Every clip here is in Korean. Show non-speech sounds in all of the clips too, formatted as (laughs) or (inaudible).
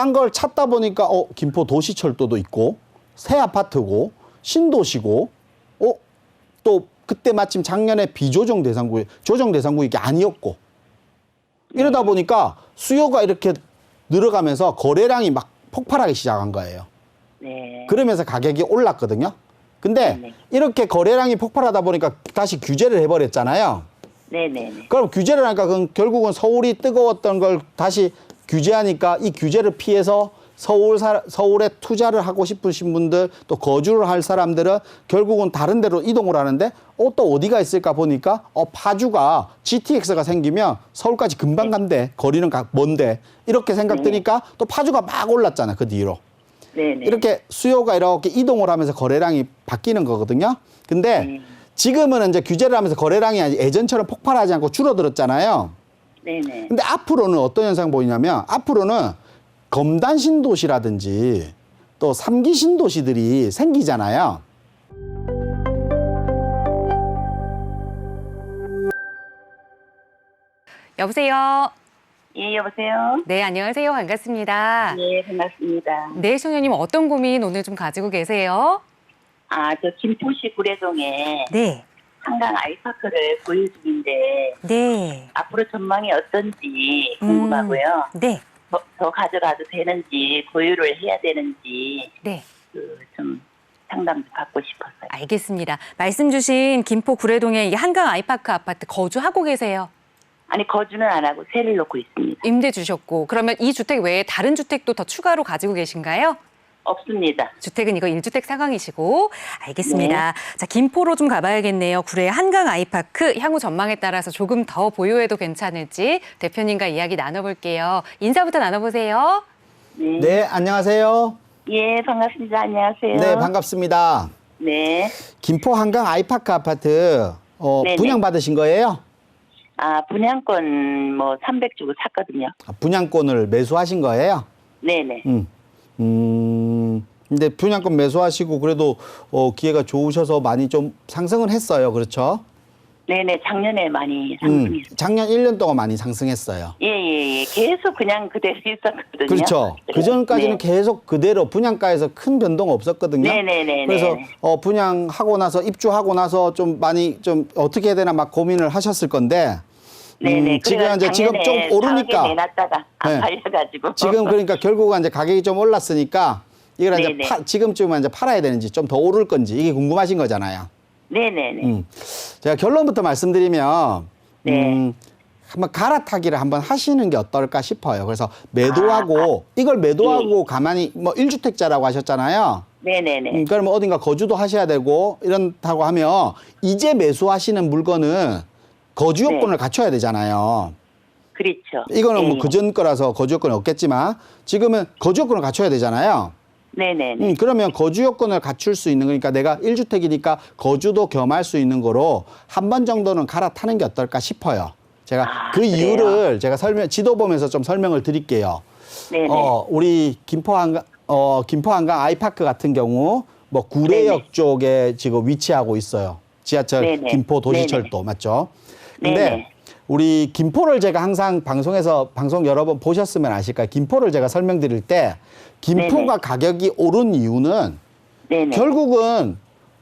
싼 걸 찾다 보니까 어 김포 도시철도도 있고 새 아파트고 신도시고 어 또 그때 마침 작년에 비조정 대상구 조정 대상구 이게 아니었고 이러다 보니까 수요가 이렇게 늘어가면서 거래량이 막 폭발하기 시작한 거예요. 네. 그러면서 가격이 올랐거든요. 근데 네네. 이렇게 거래량이 폭발하다 보니까 다시 규제를 해버렸잖아요. 네네네. 그럼 규제를 하니까 결국은 서울이 뜨거웠던 걸 다시 규제하니까 이 규제를 피해서 서울 사, 서울에 투자를 하고 싶으신 분들 또 거주를 할 사람들은 결국은 다른 데로 이동을 하는데 어, 또 어디가 있을까 보니까 어, 파주가 GTX가 생기면 서울까지 금방 간대 거리는 가, 먼데 이렇게 생각되니까 또 파주가 막 올랐잖아 그 뒤로 네네. 이렇게 수요가 이렇게 이동을 하면서 거래량이 바뀌는 거거든요. 근데 음. 지금은 이제 규제를 하면서 거래량이 예전처럼 폭발하지 않고 줄어들었잖아요. 네네. 근데 앞으로는 어떤 현상 보이냐면 앞으로는 검단 신도시라든지 또 삼기 신도시들이 생기잖아요. 여보세요. 예, 여보세요? 네, 안녕하세요. 반갑습니다. 예, 반갑습니다. 네, 시청자님 어떤 고민 오늘 좀 가지고 계세요? 아, 저 김포시 구례동에 네. 한강 아이파크를 보유 중인데 네. 앞으로 전망이 어떤지 음. 궁금하고요. 네. 더, 더 가져가도 되는지 보유를 해야 되는지 네. 그좀 상담 좀 받고 싶었어요. 알겠습니다. 말씀 주신 김포 구례동의 이 한강 아이파크 아파트 거주하고 계세요. 아니 거주는 안 하고 세를 놓고 있습니다. 임대 주셨고 그러면 이 주택 외에 다른 주택도 더 추가로 가지고 계신가요? 없습니다. 주택은 이거 일주택 상황이시고 알겠습니다. 자 김포로 좀 가봐야겠네요. 구례 한강 아이파크 향후 전망에 따라서 조금 더 보유해도 괜찮을지 대표님과 이야기 나눠볼게요. 인사부터 나눠보세요. 네. 네, 안녕하세요. 예, 반갑습니다. 안녕하세요. 네, 반갑습니다. 네. 김포 한강 아이파크 아파트 어, 네네. 분양 받으신 거예요? 아, 분양권 뭐 300 주고 샀거든요. 아, 분양권을 매수하신 거예요? 네네. 음. 음. 근데 분양권 매수하시고 그래도 어, 기회가 좋으셔서 많이 좀 상승은 했어요. 그렇죠? 네네. 작년에 많이 음. 상승했어요. 작년 1년 동안 많이 상승했어요. 예, 예, 예. 계속 그냥 그대로 있었거든요. 그렇죠. 그 전까지는 네. 계속 그대로 분양가에서 큰 변동 없었거든요. 네네네. 그래서 어, 분양하고 나서 입주하고 나서 좀 많이 좀 어떻게 해야 되나 막 고민을 하셨을 건데 네네. 음, 지금 그래서 이제 지금 좀 작년에 오르니까 내놨다가 안 네. 팔려가지고. 지금 그러니까 결국은 이제 가격이 좀 올랐으니까 이걸 이제. 파, 지금쯤은 이제 팔아야 되는지 좀 더 오를 건지 이게 궁금하신 거잖아요. 네네네. 음. 제가 결론부터 말씀드리면 네. 음, 한번 갈아타기를 한번 하시는 게 어떨까 싶어요. 그래서 매도하고 아, 이걸 매도하고 가만히 뭐 1주택자라고 하셨잖아요. 네네네. 음, 그러면 어딘가 거주도 하셔야 되고 이런다고 하면 이제 매수하시는 물건은 거주 네. 요건을 갖춰야 되잖아요. 그렇죠. 이거는 뭐 예. 그전 거라서 거주 요건이 없겠지만 지금은 거주 요건을 갖춰야 되잖아요. 네네네. 음, 그러면 거주 요건을 갖출 수 있는 거니까 내가 1주택이니까 거주도 겸할 수 있는 거로 한 번 정도는 갈아타는 게 어떨까 싶어요. 제가 아, 그 그래요? 이유를 제가 설명 지도 보면서 좀 설명을 드릴게요. 네네. 어, 우리 김포 한강 어, 김포 한강 아이파크 같은 경우 뭐 구례역 네네. 쪽에 지금 위치하고 있어요. 지하철 네네. 김포 도시철도 맞죠? 근데 네네. 우리 김포를 제가 항상 방송에서 방송 여러 번 보셨으면 아실 거예요. 김포를 제가 설명드릴 때 김포가 가격이 오른 이유는 네네. 결국은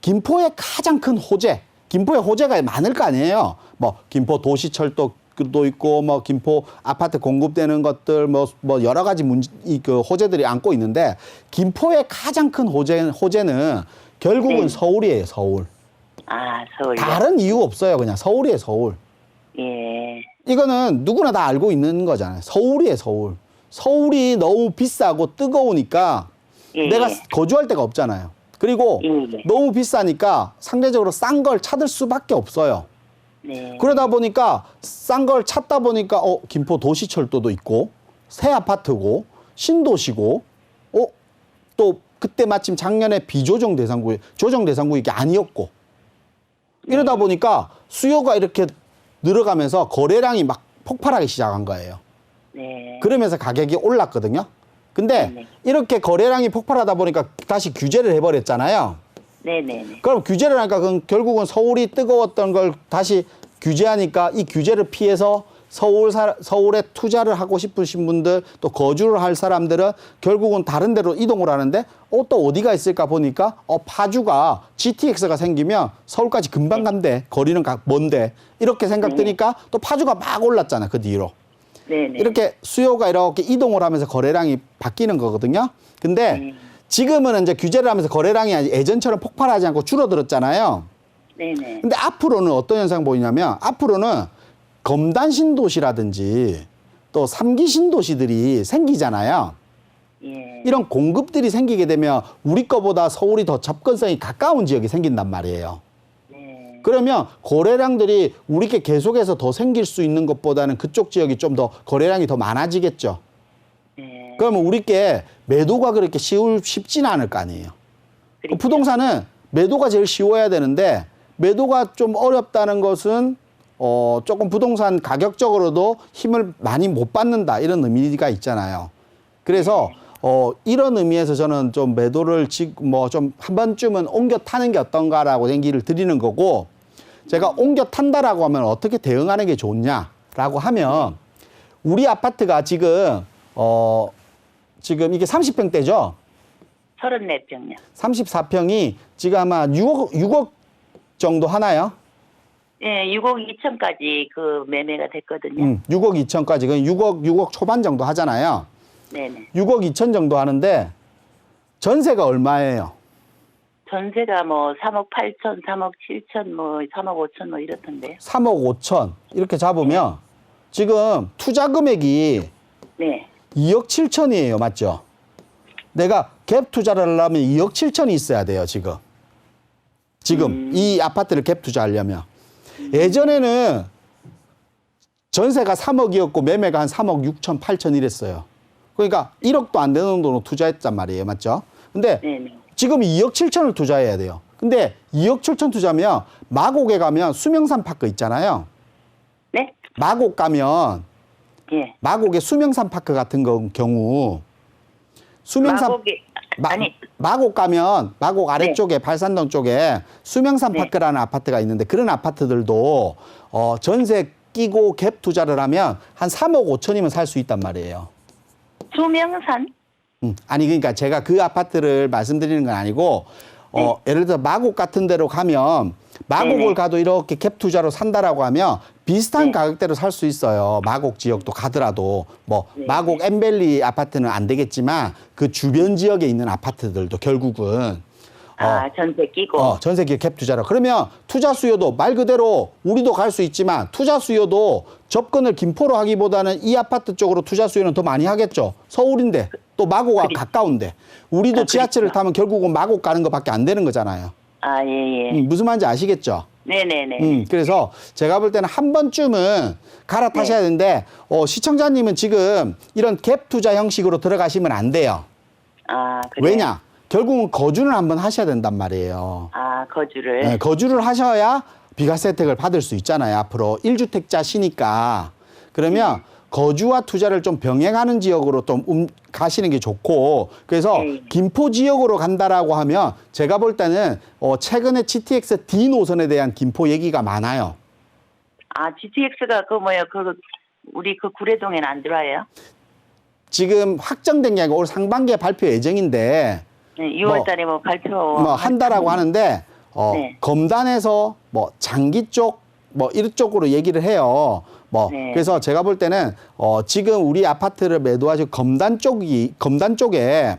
김포의 가장 큰 호재, 김포의 호재가 많을 거 아니에요. 뭐 김포 도시철도 도 있고 뭐 김포 아파트 공급되는 것들 뭐 뭐 여러 가지 문제 이그 호재들이 안고 있는데 김포의 가장 큰 호재 호재는 결국은 네. 서울이에요, 서울. 아, 서울. 다른 이유 없어요, 그냥 서울이에요, 서울. 예. 이거는 누구나 다 알고 있는 거잖아요. 서울이에요, 서울. 서울이 너무 비싸고 뜨거우니까 예, 내가 예. 거주할 데가 없잖아요. 그리고 예, 예. 너무 비싸니까 상대적으로 싼 걸 찾을 수밖에 없어요. 네. 그러다 보니까 싼 걸 찾다 보니까 어 김포 도시철도도 있고 새 아파트고 신도시고 어또 그때 마침 작년에 비조정 대상구 조정 대상구 이게 아니었고 이러다 보니까 수요가 이렇게 늘어가면서 거래량이 막 폭발하기 시작한 거예요. 네. 그러면서 가격이 올랐거든요. 근데 네네. 이렇게 거래량이 폭발하다 보니까 다시 규제를 해버렸잖아요. 네네네. 그럼 규제를 하니까 결국은 서울이 뜨거웠던 걸 다시 규제하니까 이 규제를 피해서 서울 사, 서울에 투자를 하고 싶으신 분들 또 거주를 할 사람들은 결국은 다른 데로 이동을 하는데 어, 또 어디가 있을까 보니까 어, 파주가 GTX가 생기면 서울까지 금방 간대. 거리는 가- 먼데. 이렇게 생각 드니까 또 파주가 막 올랐잖아. 그 뒤로. 네네. 이렇게 수요가 이렇게 이동을 하면서 거래량이 바뀌는 거거든요. 근데 네. 지금은 이제 규제를 하면서 거래량이 예전처럼 폭발하지 않고 줄어들었잖아요. 네네. 근데 앞으로는 어떤 현상 보이냐면 앞으로는 검단 신도시라든지 또 삼기 신도시들이 생기잖아요. 예. 이런 공급들이 생기게 되면 우리 거보다 서울이 더 접근성이 가까운 지역이 생긴단 말이에요. 네. 그러면 거래량들이 우리께 계속해서 더 생길 수 있는 것보다는 그쪽 지역이 좀 더 거래량이 더 많아지겠죠. 네. 그러면 우리께 매도가 그렇게 쉬울 쉽지는 않을 거 아니에요. 그렇죠. 부동산은 매도가 제일 쉬워야 되는데 매도가 좀 어렵다는 것은 어 조금 부동산 가격적으로도 힘을 많이 못 받는다 이런 의미가 있잖아요. 그래서 어 이런 의미에서 저는 좀 매도를 뭐 좀 한 번쯤은 옮겨 타는 게 어떤가라고 얘기를 드리는 거고 제가 옮겨 탄다라고 하면 어떻게 대응하는 게 좋냐라고 하면 우리 아파트가 지금 어 지금 이게 30평대죠. 34평요. 34평이 지금 아마 6억, 6억 정도 하나요? 예, 6억 2천까지 그 매매가 됐거든요. 음, 6억 2천까지. 그 6억, 6억 초반 정도 하잖아요. 네네. 6억 2천 정도 하는데 전세가 얼마예요? 전세가 뭐 3억 8천, 3억 7천, 뭐 3억 5천 뭐 이렇던데요. 3억 5천. 이렇게 잡으면 지금 투자 금액이 네. 2억 7천이에요. 맞죠? 내가 갭 투자를 하려면 2억 7천이 있어야 돼요, 지금. 지금 이 아파트를 갭 투자하려면. 예전에는 전세가 3억이었고 매매가 한 3억 6천, 8천 이랬어요. 그러니까 1억도 안 되는 돈으로 투자했단 말이에요. 맞죠? 근데 네네. 지금 2억 7천을 투자해야 돼요. 근데 2억 7천 투자면 마곡에 가면 수명산 파크 있잖아요. 네? 마곡 가면 예. 마곡의 수명산 파크 같은 거, 경우 수명산 마곡이 마, 아니 마곡 가면 마곡 아래쪽에 발산동 쪽에 수명산 네. 파크라는 아파트가 있는데 그런 아파트들도 어, 전세 끼고 갭 투자를 하면 한 3억 5천이면 살 수 있단 말이에요. 수명산 음, 아니 그러니까 제가 그 아파트를 말씀드리는 건 아니고 어, 예를 들어 마곡 같은 데로 가면 마곡을 네. 네네. 가도 이렇게 갭 투자로 산다라고 하면 비슷한 네. 가격대로 살 수 있어요. 마곡 지역도 가더라도 뭐 네. 마곡 엠벨리 아파트는 안 되겠지만 그 주변 지역에 있는 아파트들도 결국은 아 전세 끼고 어, 전세 기업 갭 투자로. 그러면 투자 수요도 말 그대로 우리도 갈 수 있지만 투자 수요도 접근을 김포로 하기보다는 이 아파트 쪽으로 투자 수요는 더 많이 하겠죠. 서울인데 또 마곡과 그리- 가까운데 우리도 아, 지하철을 그렇죠. 타면 결국은 마곡 가는 것밖에 안 되는 거잖아요. 아 예 예. 음, 무슨 말인지 아시겠죠? 네네네. 음, 그래서 제가 볼 때는 한 번쯤은 갈아타셔야 네. 되는데 어, 시청자님은 지금 이런 갭 투자 형식으로 들어가시면 안 돼요. 아 그래. 왜냐? 결국은 거주는 한번 하셔야 된단 말이에요. 아 거주를. 네, 거주를 하셔야 비과세 혜택을 받을 수 있잖아요. 앞으로 1주택자시니까. 그러면 거주와 투자를 좀 병행하는 지역으로 좀 음, 가시는 게 좋고 그래서 네. 김포 지역으로 간다라고 하면 제가 볼 때는 어, 최근에 GTX D 노선에 대한 김포 얘기가 많아요. 아 GTX가 그 뭐야 그 우리 그 구례동에는 안 들어와요? 지금 확정된 게 아니고 올 상반기에 발표 예정인데 네, 6월달에 뭐, 발표. 뭐 한다라고 하는데 어, 네. 검단에서 뭐 장기 쪽 뭐 이쪽으로 얘기를 해요. 뭐 네. 그래서 제가 볼 때는 어, 지금 우리 아파트를 매도하시고 검단 쪽이 검단 쪽에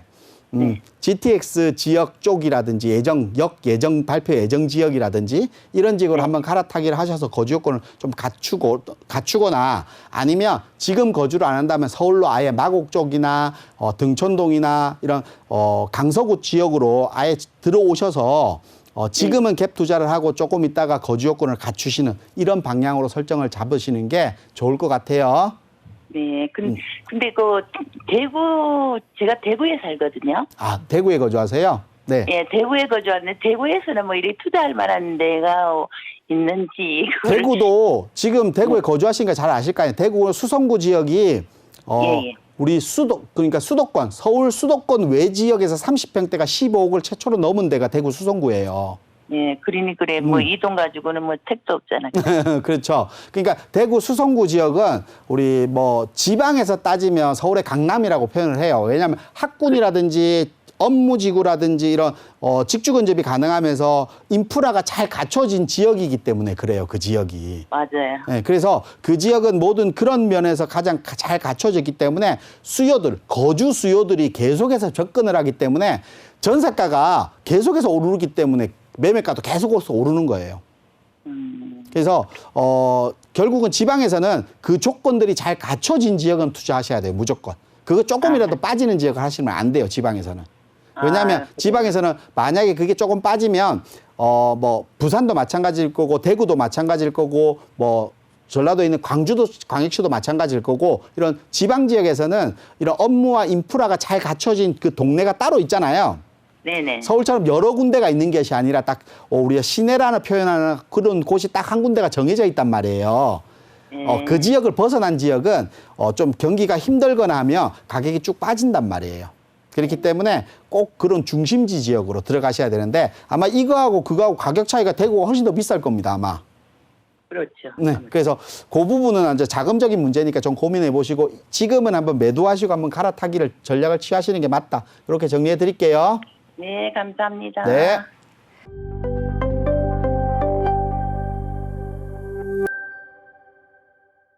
음, 네. GTX 지역 쪽이라든지 예정 역 예정 발표 예정 지역이라든지 이런 지역으로 네. 한번 갈아타기를 하셔서 거주 요건을 좀 갖추고 갖추거나 아니면 지금 거주를 안 한다면 서울로 아예 마곡 쪽이나 어, 등촌동이나 이런 어, 강서구 지역으로 아예 들어오셔서 어, 지금은 갭 투자를 하고 조금 있다가 거주 요건을 갖추시는 이런 방향으로 설정을 잡으시는 게 좋을 것 같아요. 네. 근, 음. 근데 그 대구 제가 대구에 살거든요. 아 대구에 거주하세요? 네. 예, 대구에 거주하는데 대구에서는 뭐 이렇게 투자할 만한 데가 어, 있는지 그걸- 대구도 지금 대구에 거주하시니까 잘 아실 거 아니에요. 대구 수성구 지역이 어 예, 예. 우리 수도 그러니까 수도권 서울 수도권 외 지역에서 30평대가 15억을 최초로 넘은 데가 대구 수성구예요. 예, 그러니 그래 뭐 음. 이돈 가지고는 뭐 택도 없잖아요. (laughs) 그렇죠. 그러니까 대구 수성구 지역은 우리 뭐 지방에서 따지면 서울의 강남이라고 표현을 해요. 왜냐하면 학군이라든지 업무지구라든지 이런 어, 직주 근접이 가능하면서 인프라가 잘 갖춰진 지역이기 때문에 그래요. 그 지역이. 맞아요. 네, 그래서 그 지역은 모든 그런 면에서 가장 가- 잘 갖춰졌기 때문에 수요들, 거주 수요들이 계속해서 접근을 하기 때문에 전세가가 계속해서 오르기 때문에 매매가도 계속해서 오르는 거예요. 음, 그래서 어 결국은 지방에서는 그 조건들이 잘 갖춰진 지역은 투자하셔야 돼요 무조건 그거 조금이라도 빠지는 지역을 하시면 안 돼요 지방에서는 왜냐하면 아, 지방에서는 만약에 그게 조금 빠지면 어 뭐 부산도 마찬가지일 거고 대구도 마찬가지일 거고 뭐 전라도에 있는 광주도 광역시도 마찬가지일 거고 이런 지방 지역에서는 이런 업무와 인프라가 잘 갖춰진 그 동네가 따로 있잖아요. 네네. 서울처럼 여러 군데가 있는 것이 아니라 딱 어, 우리가 시내라는 표현하는 그런 곳이 딱 한 군데가 정해져 있단 말이에요. 네. 어, 그 지역을 벗어난 지역은 어, 좀 경기가 힘들거나 하면 가격이 쭉 빠진단 말이에요. 그렇기 때문에 꼭 그런 중심지 지역으로 들어가셔야 되는데 아마 이거하고 그거하고 가격 차이가 되고 훨씬 더 비쌀 겁니다 아마. 그렇죠. 네. 그래서 그 부분은 이제 자금적인 문제니까 좀 고민해 보시고 지금은 한번 매도하시고 한번 갈아타기를 전략을 취하시는 게 맞다. 이렇게 정리해 드릴게요. 네, 감사합니다. 네.